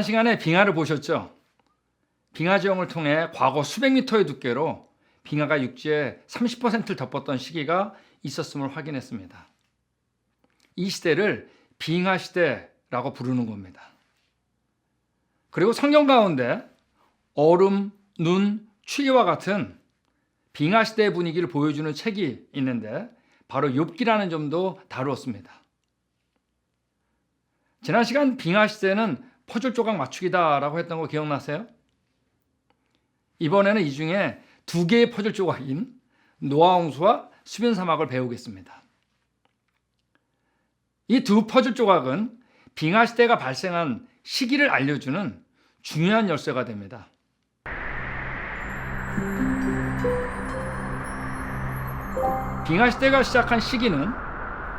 지난 시간에 빙하를 보셨죠? 빙하 지형을 통해 과거 수백 미터의 두께로 빙하가 육지의 30%를 덮었던 시기가 있었음을 확인했습니다. 이 시대를 빙하 시대라고 부르는 겁니다. 그리고 성경 가운데 얼음, 눈, 추위와 같은 빙하 시대의 분위기를 보여주는 책이 있는데 바로 욥기라는 점도 다루었습니다. 지난 시간 빙하 시대는 퍼즐 조각 맞추기다라고 했던 거 기억나세요? 이번에는 이 중에 두 개의 퍼즐 조각인 노아 홍수와 수변 사막을 배우겠습니다. 이 두 퍼즐 조각은 빙하 시대가 발생한 시기를 알려주는 중요한 열쇠가 됩니다. 빙하 시대가 시작한 시기는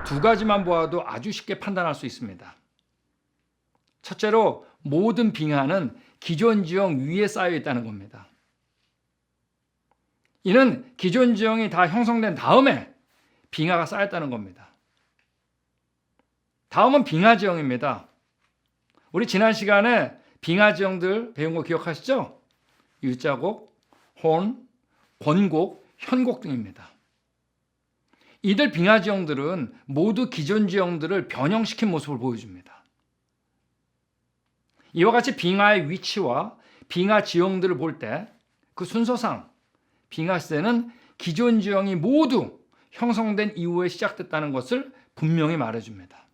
두 가지만 보아도 아주 쉽게 판단할 수 있습니다. 첫째로 모든 빙하는 기존 지형 위에 쌓여 있다는 겁니다. 이는 기존 지형이 다 형성된 다음에 빙하가 쌓였다는 겁니다. 다음은 빙하 지형입니다. 우리 지난 시간에 빙하 지형들 배운 거 기억하시죠? U자곡, 혼, 권곡, 현곡 등입니다. 이들 빙하 지형들은 모두 기존 지형들을 변형시킨 모습을 보여줍니다. 이와 같이 빙하의 위치와 빙하 지형들을 볼 때 그 순서상 빙하 시대는 기존 지형이 모두 형성된 이후에 시작됐다는 것을 분명히 말해줍니다.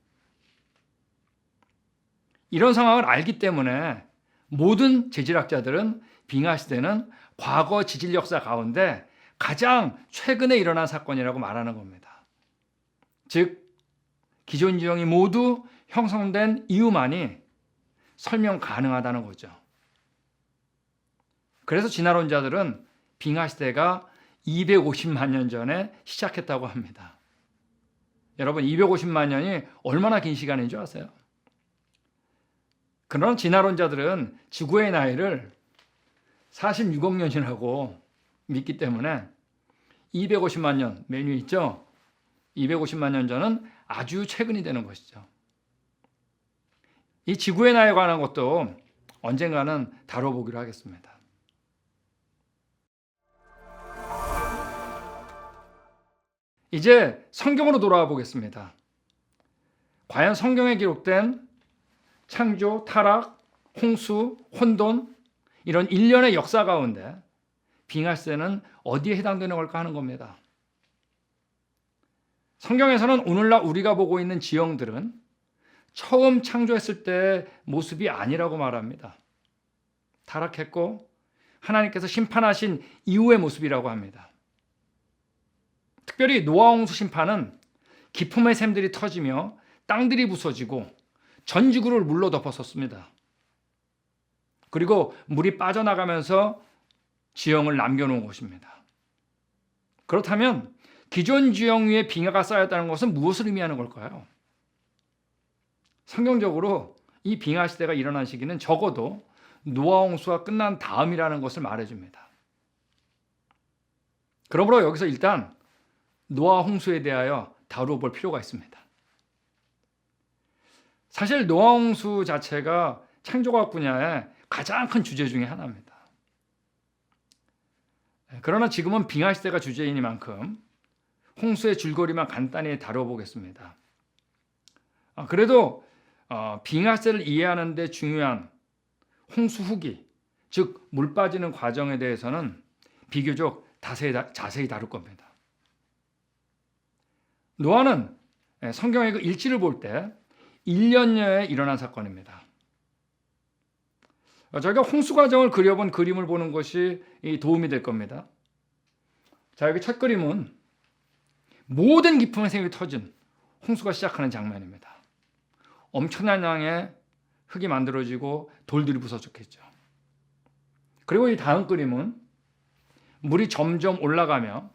이런 상황을 알기 때문에 모든 재질학자들은 빙하 시대는 과거 지질 역사 가운데 가장 최근에 일어난 사건이라고 말하는 겁니다. 즉, 기존 지형이 모두 형성된 이유만이 설명 가능하다는 거죠. 그래서 진화론자들은 빙하 시대가 250만 년 전에 시작했다고 합니다. 여러분, 250만 년이 얼마나 긴 시간인 줄 아세요? 그런 진화론자들은 지구의 나이를 46억 년이라고 믿기 때문에 250만 년 메뉴 있죠? 250만 년 전은 아주 최근이 되는 것이죠. 이 지구의 나이에 관한 것도 언젠가는 다뤄보기로 하겠습니다. 이제 성경으로 돌아와 보겠습니다. 과연 성경에 기록된 창조, 타락, 홍수, 혼돈 이런 일련의 역사 가운데 빙하세는 어디에 해당되는 걸까 하는 겁니다. 성경에서는 오늘날 우리가 보고 있는 지형들은 처음 창조했을 때 모습이 아니라고 말합니다. 타락했고 하나님께서 심판하신 이후의 모습이라고 합니다. 특별히 노아 홍수 심판은 기품의 샘들이 터지며 땅들이 부서지고 전 지구를 물로 덮었었습니다. 그리고 물이 빠져나가면서 지형을 남겨놓은 것입니다. 그렇다면 기존 지형 위에 빙하가 쌓였다는 것은 무엇을 의미하는 걸까요? 성경적으로 이 빙하 시대가 일어난 시기는 적어도 노아 홍수가 끝난 다음이라는 것을 말해줍니다. 그러므로 여기서 일단 노아 홍수에 대하여 다루어 필요가 있습니다. 사실 노아 홍수 자체가 창조과학 분야의 가장 큰 주제 중의 하나입니다. 그러나 지금은 빙하 시대가 주제이니만큼 홍수의 줄거리만 간단히 다뤄보겠습니다. 아, 그래도 어, 빙하세를 이해하는 데 중요한 홍수 후기, 즉 물 빠지는 과정에 대해서는 비교적 자세히, 자세히 다룰 겁니다. 노아는 예, 성경의 그 일지를 볼 때 1년여에 일어난 사건입니다. 어, 저희가 홍수 과정을 그려본 그림을 보는 것이 도움이 될 겁니다. 자, 여기 첫 그림은 모든 기품의 생이 터진 홍수가 시작하는 장면입니다. 엄청난 양의 흙이 만들어지고 돌들이 부서졌겠죠. 그리고 이 다음 그림은 물이 점점 올라가며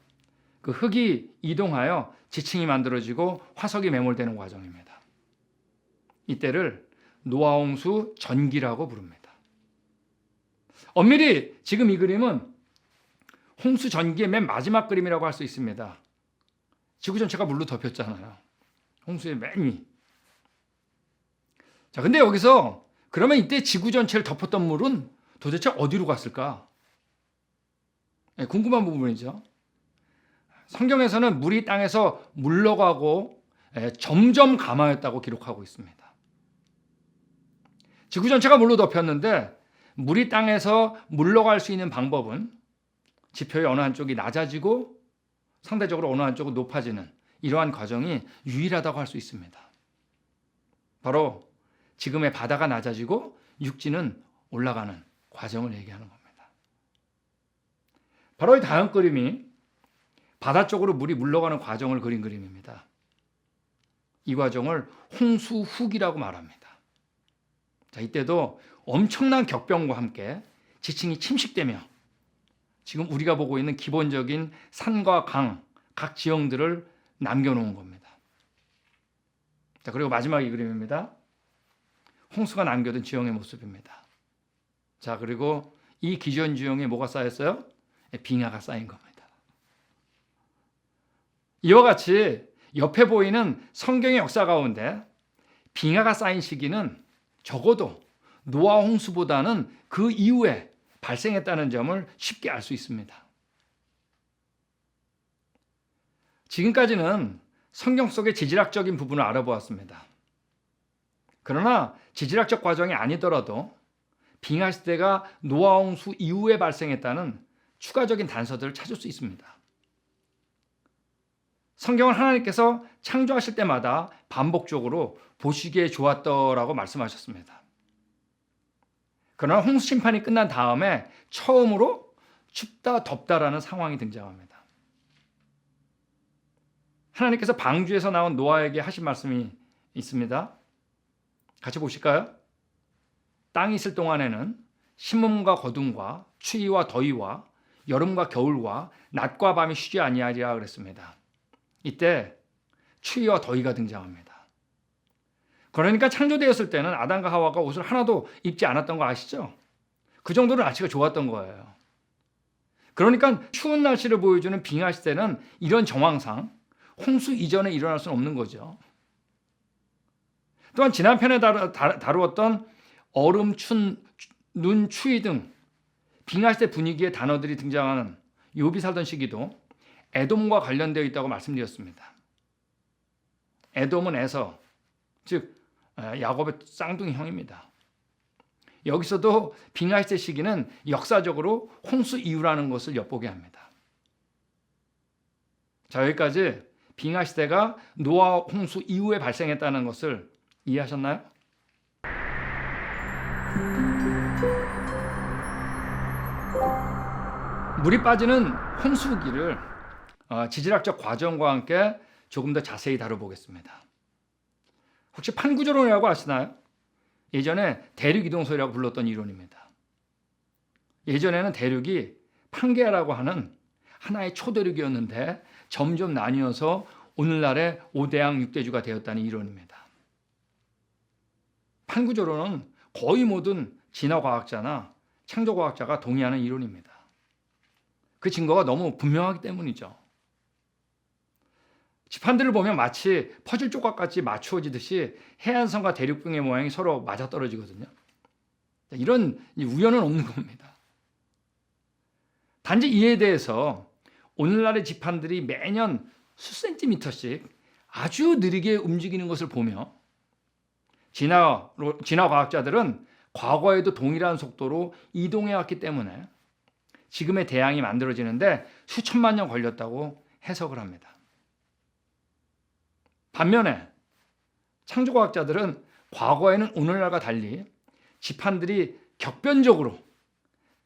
그 흙이 이동하여 지층이 만들어지고 화석이 매몰되는 과정입니다. 이때를 노아홍수 전기라고 부릅니다. 엄밀히 지금 이 그림은 홍수 전기의 맨 마지막 그림이라고 할 수 있습니다. 지구 전체가 물로 덮였잖아요. 홍수의 맨 위. 자, 근데 여기서 그러면 이때 지구 전체를 덮었던 물은 도대체 어디로 갔을까? 예, 궁금한 부분이죠. 성경에서는 물이 땅에서 물러가고 예, 점점 감하였다고 기록하고 있습니다. 지구 전체가 물로 덮였는데 물이 땅에서 물러갈 수 있는 방법은 지표의 어느 한쪽이 낮아지고 상대적으로 어느 한쪽은 높아지는 이러한 과정이 유일하다고 할 수 있습니다. 바로 지금의 바다가 낮아지고 육지는 올라가는 과정을 얘기하는 겁니다. 바로 이 다음 그림이 바다 쪽으로 물이 물러가는 과정을 그린 그림입니다. 이 과정을 홍수 후기라고 말합니다. 자, 이때도 엄청난 격변과 함께 지층이 침식되며 지금 우리가 보고 있는 기본적인 산과 강, 각 지형들을 남겨놓은 겁니다. 자, 그리고 마지막 이 그림입니다. 홍수가 남겨둔 지형의 모습입니다. 자, 그리고 이 기존 지형에 뭐가 쌓였어요? 빙하가 쌓인 겁니다. 이와 같이 옆에 보이는 성경의 역사 가운데 빙하가 쌓인 시기는 적어도 노아 홍수보다는 그 이후에 발생했다는 점을 쉽게 알 수 있습니다. 지금까지는 성경 속의 지질학적인 부분을 알아보았습니다. 그러나 지질학적 과정이 아니더라도 빙하 시대가 노아 홍수 이후에 발생했다는 추가적인 단서들을 찾을 수 있습니다. 성경은 하나님께서 창조하실 때마다 반복적으로 보시기에 좋았더라고 말씀하셨습니다. 그러나 홍수 심판이 끝난 다음에 처음으로 춥다 덥다라는 상황이 등장합니다. 하나님께서 방주에서 나온 노아에게 하신 말씀이 있습니다. 같이 보실까요? 땅이 있을 동안에는 심음과 거둠과 추위와 더위와 여름과 겨울과 낮과 밤이 쉬지 아니하리라 그랬습니다. 이때 추위와 더위가 등장합니다. 그러니까 창조되었을 때는 아담과 하와가 옷을 하나도 입지 않았던 거 아시죠? 그 정도로 날씨가 좋았던 거예요. 그러니까 추운 날씨를 보여주는 빙하 시대는 이런 정황상 홍수 이전에 일어날 수는 없는 거죠. 또한 지난 편에 다루 었던 얼음, 춘, 눈, 추위 등 빙하 시대 분위기의 단어들이 등장하는 요비 살던 시기도 에돔과 관련되어 있다고 말씀드렸습니다. 에돔은 에서 즉 야곱의 쌍둥이 형입니다. 여기서도 빙하 시대 시기는 역사적으로 홍수 이후라는 것을 엿보게 합니다. 자 여기까지 빙하 시대가 노아 홍수 이후에 발생했다는 것을 이해하셨나요? 물이 빠지는 홍수기를 어, 지질학적 과정과 함께 조금 더 자세히 다뤄보겠습니다. 혹시 판구조론이라고 아시나요? 예전에 대륙 이동설이라고 불렀던 이론입니다. 예전에는 대륙이 판게아라고 하는 하나의 초대륙이었는데 점점 나뉘어서 오늘날의 5대양 6대주가 되었다는 이론입니다. 판구조론은 거의 모든 진화과학자나 창조과학자가 동의하는 이론입니다. 그 증거가 너무 분명하기 때문이죠. 지판들을 보면 마치 퍼즐 조각같이 맞추어지듯이 해안선과 대륙붕의 모양이 서로 맞아떨어지거든요. 이런 우연은 없는 겁니다. 단지 이에 대해서 오늘날의 지판들이 매년 수 센티미터씩 아주 느리게 움직이는 것을 보며 진화, 진화 과학자들은 과거에도 동일한 속도로 이동해 왔기 때문에 지금의 대양이 만들어지는데 수천만 년 걸렸다고 해석을 합니다. 반면에 창조과학자들은 과거에는 오늘날과 달리 지판들이 격변적으로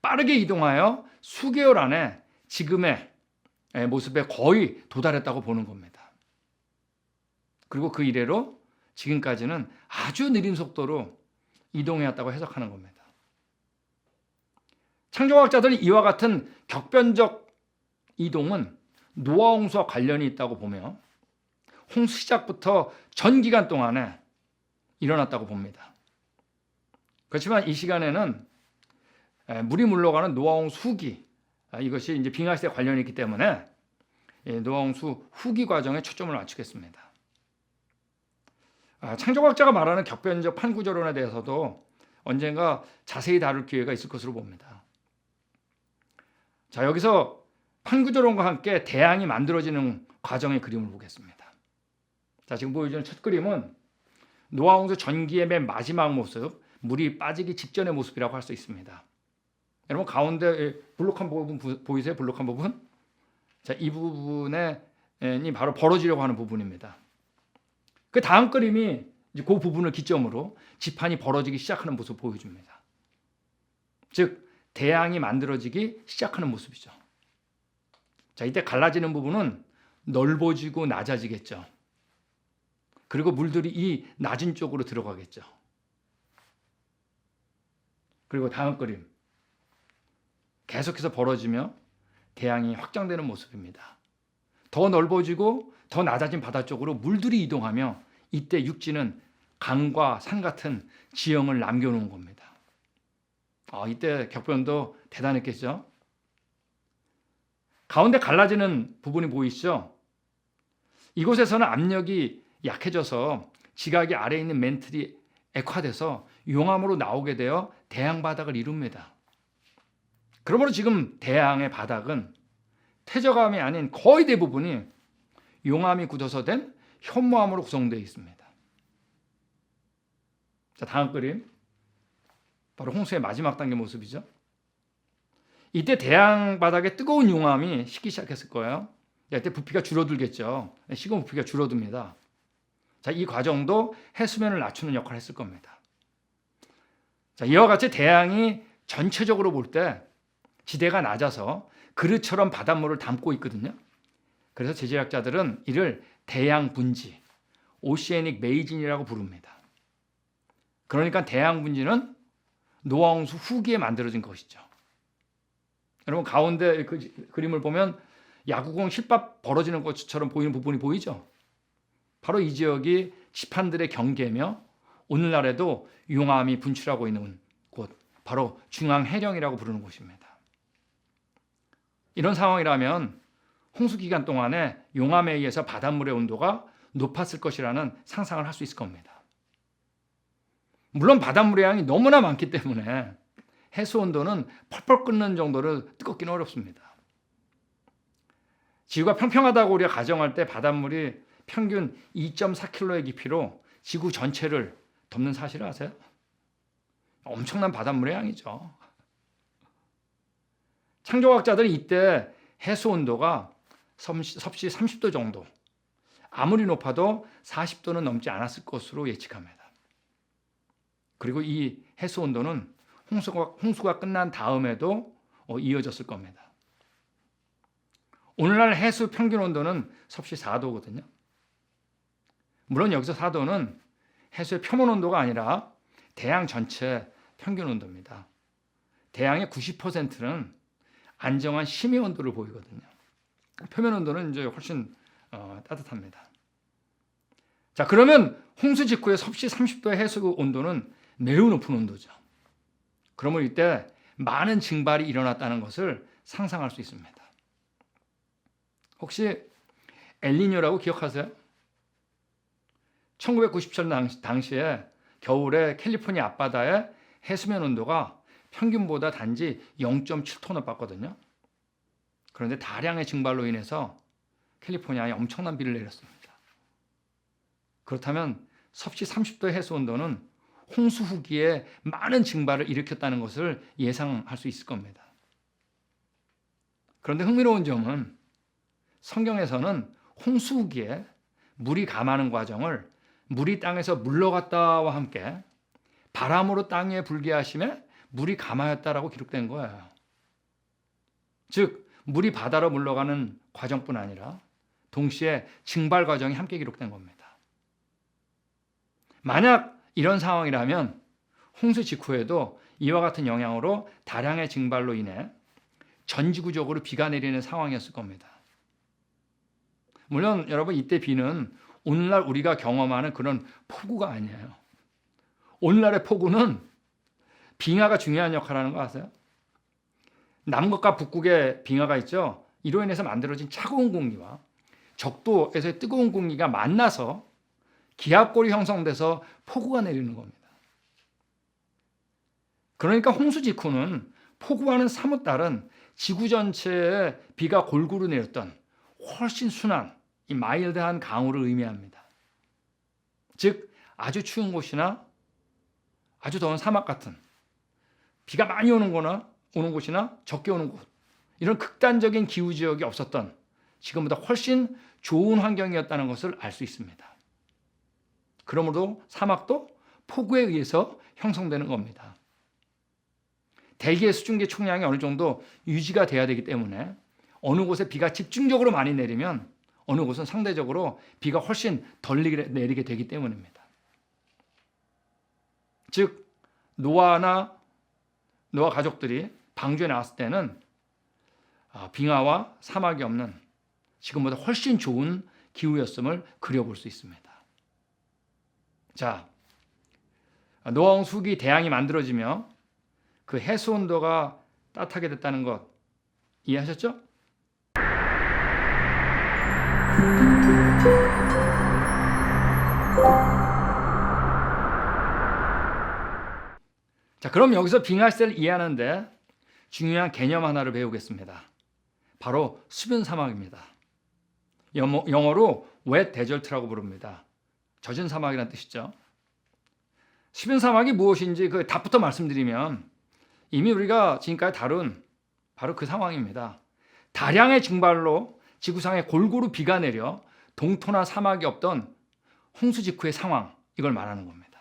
빠르게 이동하여 수개월 안에 지금의 모습에 거의 도달했다고 보는 겁니다. 그리고 그 이래로 지금까지는 아주 느린 속도로 이동해왔다고 해석하는 겁니다. 창조과학자들이 이와 같은 격변적 이동은 노아 홍수와 관련이 있다고 보며 홍수 시작부터 전 기간 동안에 일어났다고 봅니다. 그렇지만 이 시간에는 물이 물러가는 노아홍수 후기 아, 이것이 이제 빙하 시대 관련이 있기 때문에 노아홍수 후기 과정에 초점을 맞추겠습니다. 아, 창조학자가 말하는 격변적 판구조론에 대해서도 언젠가 자세히 다룰 기회가 있을 것으로 봅니다. 자, 여기서 판구조론과 함께 대항이 만들어지는 과정의 그림을 보겠습니다. 자, 지금 보여주는 첫 그림은 노아홍수 전기의 맨 마지막 모습, 물이 빠지기 직전의 모습이라고 할 수 있습니다. 여러분 가운데 블록한 부분 부- 보이세요? 블록한 부분? 자, 이 부분에 이 바로 벌어지려고 하는 부분입니다. 그 다음 그림이 이제 그 부분을 기점으로 지판이 벌어지기 시작하는 모습을 보여줍니다. 즉 대양이 만들어지기 시작하는 모습이죠. 자, 이때 갈라지는 부분은 넓어지고 낮아지겠죠. 그리고 물들이 이 낮은 쪽으로 들어가겠죠. 그리고 다음 그림. 계속해서 벌어지며 대양이 확장되는 모습입니다. 더 넓어지고 더 낮아진 바다 쪽으로 물들이 이동하며 이때 육지는 강과 산 같은 지형을 남겨놓은 겁니다. 아, 이때 격변도 대단했겠죠. 가운데 갈라지는 부분이 보이시죠? 이곳에서는 압력이 약해져서 지각이 아래에 있는 멘틀이 액화돼서 용암으로 나오게 되어 대양 바닥을 이룹니다. 그러므로 지금 대양의 바닥은 퇴적암이 아닌 거의 대부분이 용암이 굳어서 된 현무암으로 구성되어 있습니다. 자, 다음 그림. 바로 홍수의 마지막 단계 모습이죠. 이때 대양 바닥에 뜨거운 용암이 식기 시작했을 거예요. 이때 부피가 줄어들겠죠. 식은 부피가 줄어듭니다. 자, 이 과정도 해수면을 낮추는 역할을 했을 겁니다. 자, 이와 같이 대양이 전체적으로 볼 때 지대가 낮아서 그릇처럼 바닷물을 담고 있거든요. 그래서 제재학자들은 이를 대양 분지, 오시애닉 메이진이라고 부릅니다. 그러니까 대양 분지는 노아홍수 후기에 만들어진 것이죠. 여러분 가운데 그 그림을 보면 야구공 실밥 벌어지는 것처럼 보이는 부분이 보이죠. 바로 이 지역이 지판들의 경계며 오늘날에도 용암이 분출하고 있는 곳, 바로 중앙 해령이라고 부르는 곳입니다. 이런 상황이라면 홍수 기간 동안에 용암에 의해서 바닷물의 온도가 높았을 것이라는 상상을 할 수 있을 겁니다. 물론 바닷물의 양이 너무나 많기 때문에 해수 온도는 펄펄 끓는 정도로 뜨겁기는 어렵습니다. 지구가 평평하다고 우리가 가정할 때 바닷물이 평균 2.4km의 깊이로 지구 전체를 덮는 사실을 아세요? 엄청난 바닷물의 양이죠. 창조학자들은 이때 해수 온도가 섭씨 30도 정도, 아무리 높아도 40도는 넘지 않았을 것으로 예측합니다. 그리고 이 해수 온도는 홍수가, 홍수가 끝난 다음에도 어, 이어졌을 겁니다. 오늘날 해수 평균 온도는 섭씨 4도거든요. 물론 여기서 4도는 해수의 표면 온도가 아니라 대양 전체 평균 온도입니다. 대양의 90%는 안정한 심의 온도를 보이거든요. 표면 온도는 이제 훨씬 어, 따뜻합니다. 자, 그러면 홍수 직후에 섭씨 30도의 해수 온도는 매우 높은 온도죠. 그러면 이때 많은 증발이 일어났다는 것을 상상할 수 있습니다. 혹시 엘리뇨라고 기억하세요? 1997년 당시에 겨울에 캘리포니아 앞바다의 해수면 온도가 평균보다 단지 0.7도 높았거든요. 그런데 다량의 증발로 인해서 캘리포니아에 엄청난 비를 내렸습니다. 그렇다면 섭씨 30도 해수 온도는 홍수 후기에 많은 증발을 일으켰다는 것을 예상할 수 있을 겁니다. 그런데 흥미로운 점은 성경에서는 홍수 후기에 물이 감하는 과정을 물이 땅에서 물러갔다와 함께 바람으로 땅에 불게 하심에 물이 감하였다라고 기록된 거예요. 즉 물이 바다로 물러가는 과정뿐 아니라 동시에 증발 과정이 함께 기록된 겁니다. 만약 이런 상황이라면 홍수 직후에도 이와 같은 영향으로 다량의 증발로 인해 전지구적으로 비가 내리는 상황이었을 겁니다. 물론 여러분 이때 비는 오늘날 우리가 경험하는 그런 폭우가 아니에요. 오늘날의 폭우는 빙하가 중요한 역할을 하는 거 아세요? 남극과 북극의 빙하가 있죠. 이로 인해서 만들어진 차가운 공기와 적도에서의 뜨거운 공기가 만나서 기압골이 형성돼서 폭우가 내리는 겁니다. 그러니까 홍수 직후는 폭우와는 사뭇 다른 지구 전체에 비가 골고루 내렸던 훨씬 순한 이 마일드한 강우를 의미합니다. 즉 아주 추운 곳이나 아주 더운 사막 같은 비가 많이 오는 거나 오는 곳이나 적게 오는 곳 이런 극단적인 기후 지역이 없었던 지금보다 훨씬 좋은 환경이었다는 것을 알 수 있습니다. 그러므로 사막도 폭우에 의해서 형성되는 겁니다. 대기의 수증기 총량이 어느 정도 유지가 돼야 되기 때문에 어느 곳에 비가 집중적으로 많이 내리면 어느 곳은 상대적으로 비가 훨씬 덜 내리게 되기 때문입니다. 즉 노아나 노아 가족들이 방주에 나왔을 때는 아, 빙하와 사막이 없는 지금보다 훨씬 좋은 기후였음을 그려볼 수 있습니다. 자, 노아홍 수기 대양이 만들어지며 그 해수 온도가 따뜻하게 됐다는 것 이해하셨죠? 자, 그럼 여기서 빙하 시대를 이해하는데 중요한 개념 하나를 배우겠습니다. 바로 수변 사막입니다. 영어로 wet desert라고 부릅니다. 젖은 사막이라는 뜻이죠. 수변 사막이 무엇인지 그 답부터 말씀드리면 이미 우리가 지금까지 다룬 바로 그 상황입니다. 다량의 증발로 지구상에 골고루 비가 내려 동토나 사막이 없던 홍수 직후의 상황 이걸 말하는 겁니다.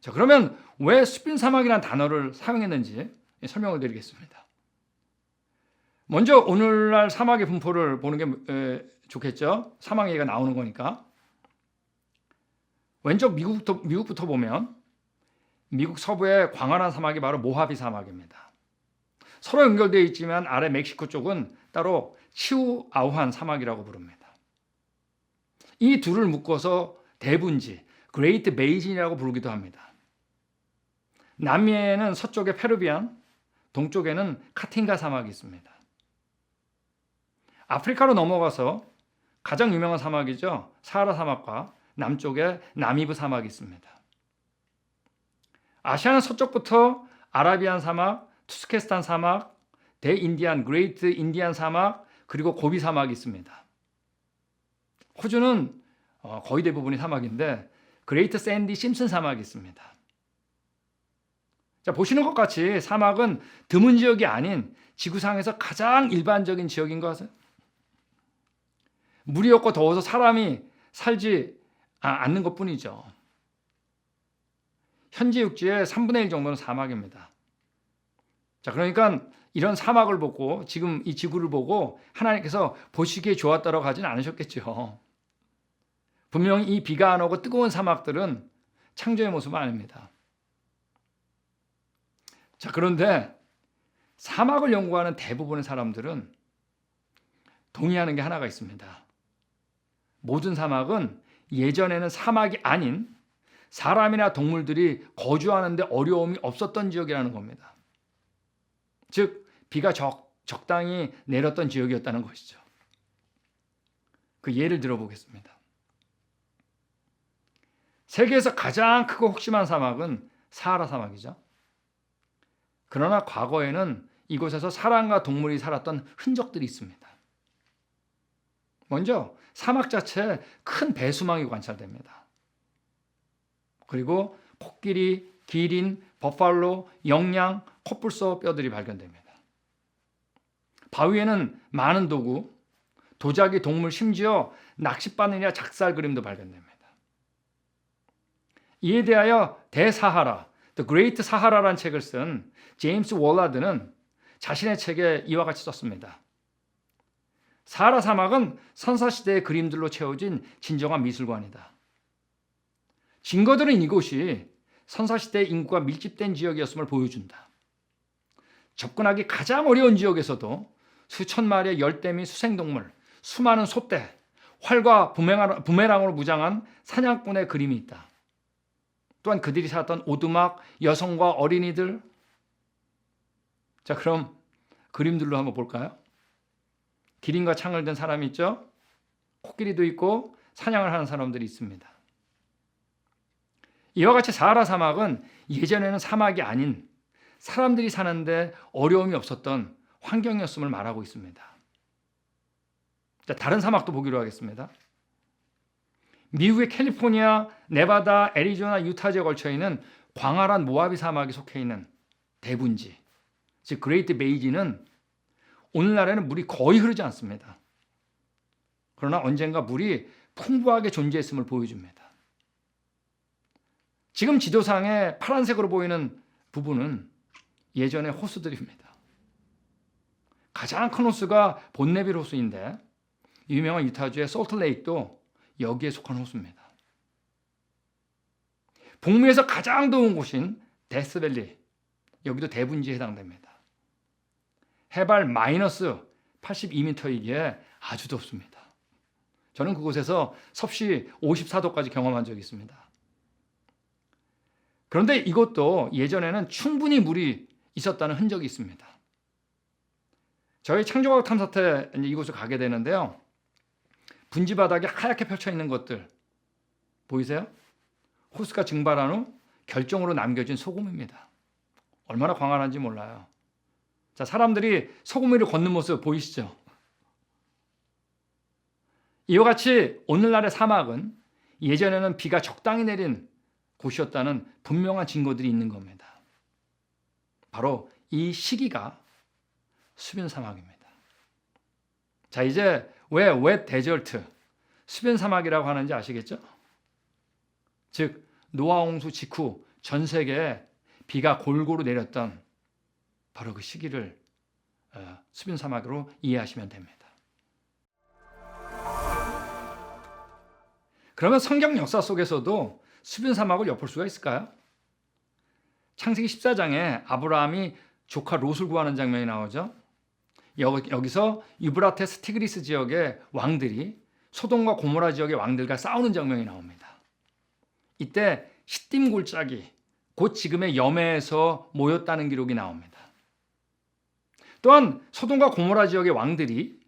자 그러면 왜 수빈 사막이라는 단어를 사용했는지 설명을 드리겠습니다. 먼저 오늘날 사막의 분포를 보는 게 좋겠죠. 사막 얘기가 나오는 거니까. 왼쪽 미국부터, 미국부터 보면 미국 서부의 광활한 사막이 바로 모하비 사막입니다. 서로 연결되어 있지만 아래 멕시코 쪽은 따로 치우아우한 사막이라고 부릅니다. 이 둘을 묶어서 대분지, 그레이트 베이진이라고 부르기도 합니다. 남미에는 서쪽에 페르비안, 동쪽에는 카틴가 사막이 있습니다. 아프리카로 넘어가서 가장 유명한 사막이죠. 사하라 사막과 남쪽에 나미브 사막이 있습니다. 아시아는 서쪽부터 아라비안 사막, 투스케스탄 사막, 대인디안, 그레이트 인디안 사막, 그리고 고비 사막이 있습니다. 호주는 어, 거의 대부분이 사막인데 그레이트 샌디 심슨 사막이 있습니다. 자, 보시는 것 같이 사막은 드문 지역이 아닌 지구상에서 가장 일반적인 지역인 것은 물이 없고 더워서 사람이 살지 아, 않는 것 뿐이죠. 현지 육지의 3분의 1 정도는 사막입니다. 자, 그러니까 이런 사막을 보고 지금 이 지구를 보고 하나님께서 보시기에 좋았다고 하진 않으셨겠죠. 분명히 이 비가 안 오고 뜨거운 사막들은 창조의 모습은 아닙니다. 자, 그런데 사막을 연구하는 대부분의 사람들은 동의하는 게 하나가 있습니다. 모든 사막은 예전에는 사막이 아닌 사람이나 동물들이 거주하는데 어려움이 없었던 지역이라는 겁니다. 즉, 비가 적, 적당히 내렸던 지역이었다는 것이죠. 그 예를 들어보겠습니다. 세계에서 가장 크고 혹심한 사막은 사하라 사막이죠. 그러나 과거에는 이곳에서 사람과 동물이 살았던 흔적들이 있습니다. 먼저 사막 자체에 큰 배수망이 관찰됩니다. 그리고 코끼리, 기린, 버팔로, 영양, 코뿔소 뼈들이 발견됩니다. 바위에는 많은 도구, 도자기, 동물, 심지어 낚싯바늘이나 작살 그림도 발견됩니다. 이에 대하여 대사하라, The Great Sahara라는 책을 쓴 제임스 월라드는 자신의 책에 이와 같이 썼습니다. 사하라 사막은 선사시대의 그림들로 채워진 진정한 미술관이다. 증거들은 이곳이 선사시대 인구가 밀집된 지역이었음을 보여준다. 접근하기 가장 어려운 지역에서도 수천 마리의 열대 및 수생동물, 수많은 소떼, 활과 부메랑으로 무장한 사냥꾼의 그림이 있다. 또한 그들이 살았던 오두막, 여성과 어린이들. 자, 그럼 그림들로 한번 볼까요? 기린과 창을 든 사람이 있죠. 코끼리도 있고 사냥을 하는 사람들이 있습니다. 이와 같이 사하라 사막은 예전에는 사막이 아닌 사람들이 사는데 어려움이 없었던 환경이었음을 말하고 있습니다. 자, 다른 사막도 보기로 하겠습니다. 미국의 캘리포니아, 네바다, 애리조나, 유타 지에 걸쳐 있는 광활한 모하비 사막이 속해 있는 대분지, 즉 그레이트 베이지는 오늘날에는 물이 거의 흐르지 않습니다. 그러나 언젠가 물이 풍부하게 존재했음을 보여줍니다. 지금 지도상에 파란색으로 보이는 부분은 예전의 호수들입니다. 가장 큰 호수가 본네빌 호수인데 유명한 유타주의 솔트레이크도 여기에 속한 호수입니다. 북미에서 가장 더운 곳인 데스밸리 여기도 대분지에 해당됩니다. 해발 마이너스 82m이기에 아주 덥습니다. 저는 그곳에서 섭씨 54도까지 경험한 적이 있습니다. 그런데 이것도 예전에는 충분히 물이 있었다는 흔적이 있습니다. 저희 창조과학 탐사 때 이곳을 가게 되는데요. 분지 바닥에 하얗게 펼쳐 있는 것들 보이세요? 호수가 증발한 후 결정으로 남겨진 소금입니다. 얼마나 광활한지 몰라요. 자, 사람들이 소금 위를 걷는 모습 보이시죠? 이와 같이 오늘날의 사막은 예전에는 비가 적당히 내린 곳이었다는 분명한 증거들이 있는 겁니다. 바로 이 시기가 수변 사막입니다. 자, 이제 왜웹 데절트 수변 사막이라고 하는지 아시겠죠? 즉 노아 홍수 직후 전 세계에 비가 골고루 내렸던 바로 그 시기를 어, 수변 사막으로 이해하시면 됩니다. 그러면 성경 역사 속에서도 수변 사막을 엿볼 수가 있을까요? 창세기 14장에 아브라함이 조카 롯을 구하는 장면이 나오죠. 여기서 유브라테스 티그리스 지역의 왕들이 소돔과 고모라 지역의 왕들과 싸우는 장면이 나옵니다. 이때 시딤 골짜기 곧 지금의 염해에서 모였다는 기록이 나옵니다. 또한 소돔과 고모라 지역의 왕들이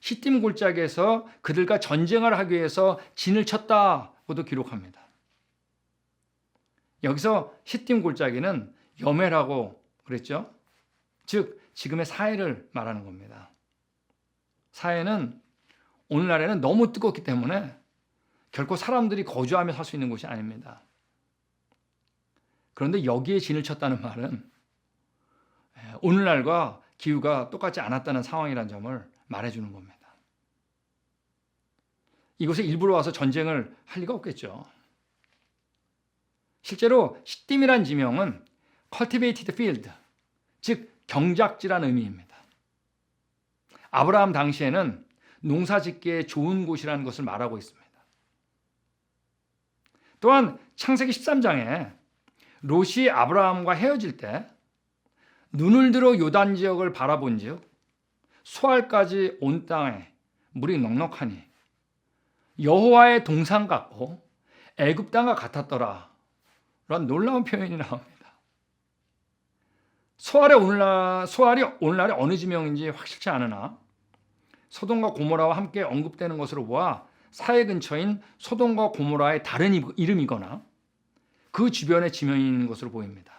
시딤 골짜기에서 그들과 전쟁을 하기 위해서 진을 쳤다고도 기록합니다. 여기서 시딤 골짜기는 염해라고 그랬죠. 즉 지금의 사해를 말하는 겁니다. 사해는 오늘날에는 너무 뜨겁기 때문에 결코 사람들이 거주하며 살 수 있는 곳이 아닙니다. 그런데 여기에 진을 쳤다는 말은 오늘날과 기후가 똑같지 않았다는 상황이라는 점을 말해주는 겁니다. 이곳에 일부러 와서 전쟁을 할 리가 없겠죠. 실제로 시딤이란 지명은 cultivated field, 즉 경작지란 의미입니다. 아브라함 당시에는 농사 짓기에 좋은 곳이라는 것을 말하고 있습니다. 또한 창세기 13장에 롯이 아브라함과 헤어질 때 눈을 들어 요단 지역을 바라본즉 소알까지 온 땅에 물이 넉넉하니 여호와의 동산 같고 애굽 땅과 같았더라. 라는 놀라운 표현이 나옵니다. 소알의 오늘날 소알이 오늘날의 어느 지명인지 확실치 않으나 소돔과 고모라와 함께 언급되는 것으로 보아 사해 근처인 소돔과 고모라의 다른 이름이거나 그 주변의 지명인 것으로 보입니다.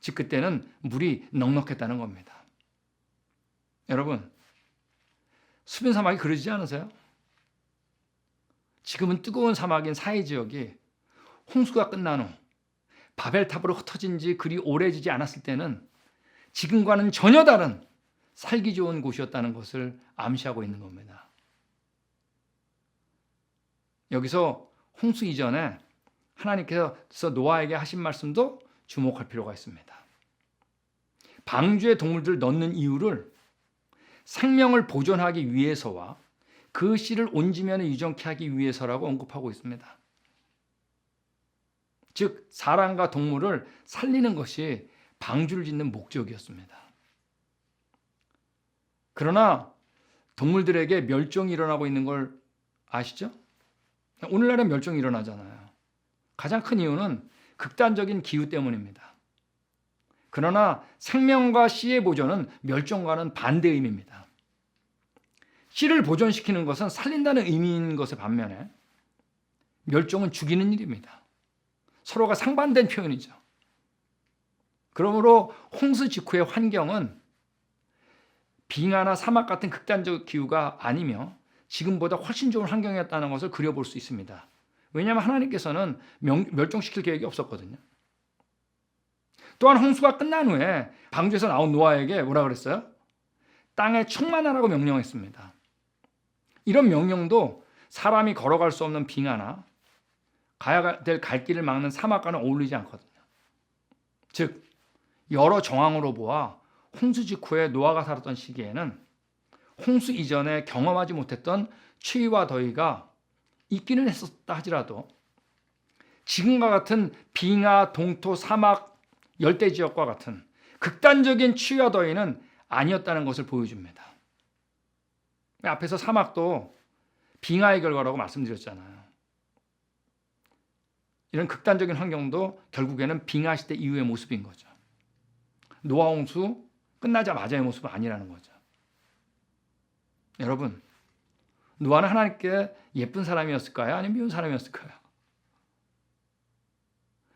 즉 그때는 물이 넉넉했다는 겁니다. 여러분 수변 사막이 그러지 않으세요? 지금은 뜨거운 사막인 사해 지역이 홍수가 끝난 후 바벨탑으로 흩어진 지 그리 오래지지 않았을 때는 지금과는 전혀 다른 살기 좋은 곳이었다는 것을 암시하고 있는 겁니다. 여기서 홍수 이전에 하나님께서 노아에게 하신 말씀도 주목할 필요가 있습니다. 방주에 동물들을 넣는 이유를 생명을 보존하기 위해서와 그 씨를 온 지면에 유정케 하기 위해서라고 언급하고 있습니다. 즉 사람과 동물을 살리는 것이 방주를 짓는 목적이었습니다. 그러나 동물들에게 멸종이 일어나고 있는 걸 아시죠? 오늘날에 멸종이 일어나잖아요. 가장 큰 이유는 극단적인 기후 때문입니다. 그러나 생명과 씨의 보존은 멸종과는 반대 의미입니다. 씨를 보존시키는 것은 살린다는 의미인 것의 반면에 멸종은 죽이는 일입니다. 서로가 상반된 표현이죠. 그러므로 홍수 직후의 환경은 빙하나 사막 같은 극단적 기후가 아니며 지금보다 훨씬 좋은 환경이었다는 것을 그려볼 수 있습니다. 왜냐하면 하나님께서는 명, 멸종시킬 계획이 없었거든요. 또한 홍수가 끝난 후에 방주에서 나온 노아에게 뭐라 그랬어요? 땅에 충만하라고 명령했습니다. 이런 명령도 사람이 걸어갈 수 없는 빙하나 가야 될 갈 길을 막는 사막과는 어울리지 않거든요. 즉 여러 정황으로 보아 홍수 직후에 노아가 살았던 시기에는 홍수 이전에 경험하지 못했던 추위와 더위가 있기는 했었다 하지라도 지금과 같은 빙하, 동토, 사막, 열대 지역과 같은 극단적인 추위와 더위는 아니었다는 것을 보여줍니다. 앞에서 사막도 빙하의 결과라고 말씀드렸잖아요. 이런 극단적인 환경도 결국에는 빙하 시대 이후의 모습인 거죠. 노아 홍수 끝나자마자의 모습은 아니라는 거죠. 여러분, 노아는 하나님께 예쁜 사람이었을까요? 아니면 미운 사람이었을까요?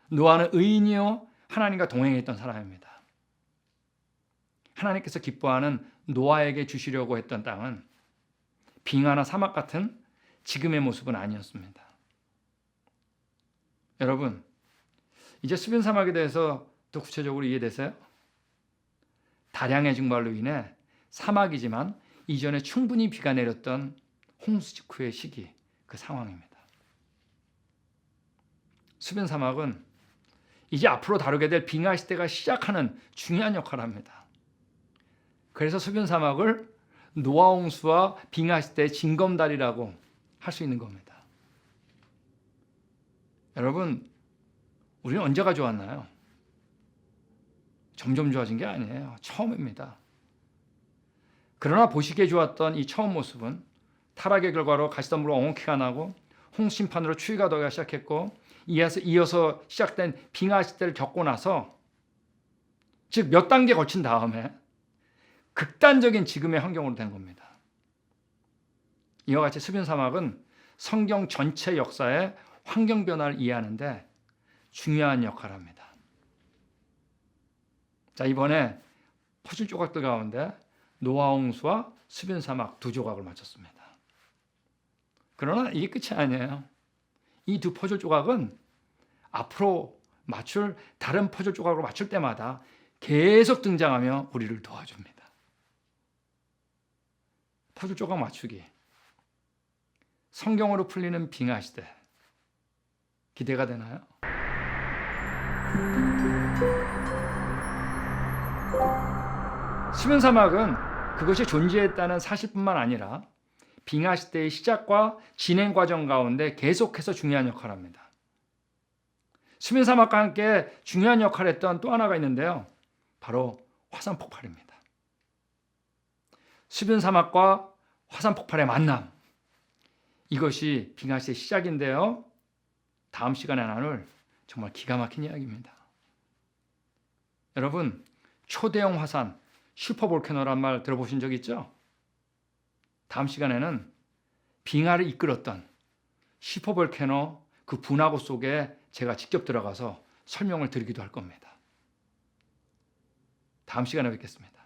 노아는 의인이요 하나님과 동행했던 사람입니다. 하나님께서 기뻐하는 노아에게 주시려고 했던 땅은 빙하나 사막 같은 지금의 모습은 아니었습니다. 여러분, 이제 수변 사막에 대해서 더 구체적으로 이해되세요? 다량의 증발로 인해 사막이지만 이전에 충분히 비가 내렸던 홍수 직후의 시기 그 상황입니다. 수변 사막은 이제 앞으로 다루게 될 빙하 시대가 시작하는 중요한 역할을 합니다. 그래서 수변 사막을 노아 홍수와 빙하 시대의 징검다리라고 할 수 있는 겁니다. 여러분, 우리는 언제가 좋았나요? 점점 좋아진 게 아니에요. 처음입니다. 그러나 보시기에 좋았던 이 처음 모습은 타락의 결과로 가시덤불로 엉키가 나고 홍심판으로 추위가 더기 시작했고 이어서, 이어서 시작된 빙하 시대를 겪고 나서 즉 몇 단계 거친 다음에 극단적인 지금의 환경으로 된 겁니다. 이와 같이 수변 사막은 성경 전체 역사의 환경 변화를 이해하는데 중요한 역할을 합니다. 자, 이번에 퍼즐 조각들 가운데 노아 홍수와 수변 사막 두 조각을 맞췄습니다. 그러나 이게 끝이 아니에요. 이 두 퍼즐 조각은 앞으로 맞출 다른 퍼즐 조각으로 맞출 때마다 계속 등장하며 우리를 도와줍니다. 퍼즐 조각 맞추기. 성경으로 풀리는 빙하 시대. 기대가 되나요? 수면 사막은 그것이 존재했다는 사실뿐만 아니라 빙하 시대의 시작과 진행 과정 가운데 계속해서 중요한 역할을 합니다. 수면 사막과 함께 중요한 역할을 했던 또 하나가 있는데요. 바로 화산 폭발입니다. 수변 사막과 화산 폭발의 만남. 이것이 빙하 시의 시작인데요. 다음 시간에 나눌 정말 기가 막힌 이야기입니다. 여러분, 초대형 화산, 슈퍼볼케노란 말 들어보신 적 있죠? 다음 시간에는 빙하를 이끌었던 슈퍼볼케노 그 분화구 속에 제가 직접 들어가서 설명을 드리기도 할 겁니다. 다음 시간에 뵙겠습니다.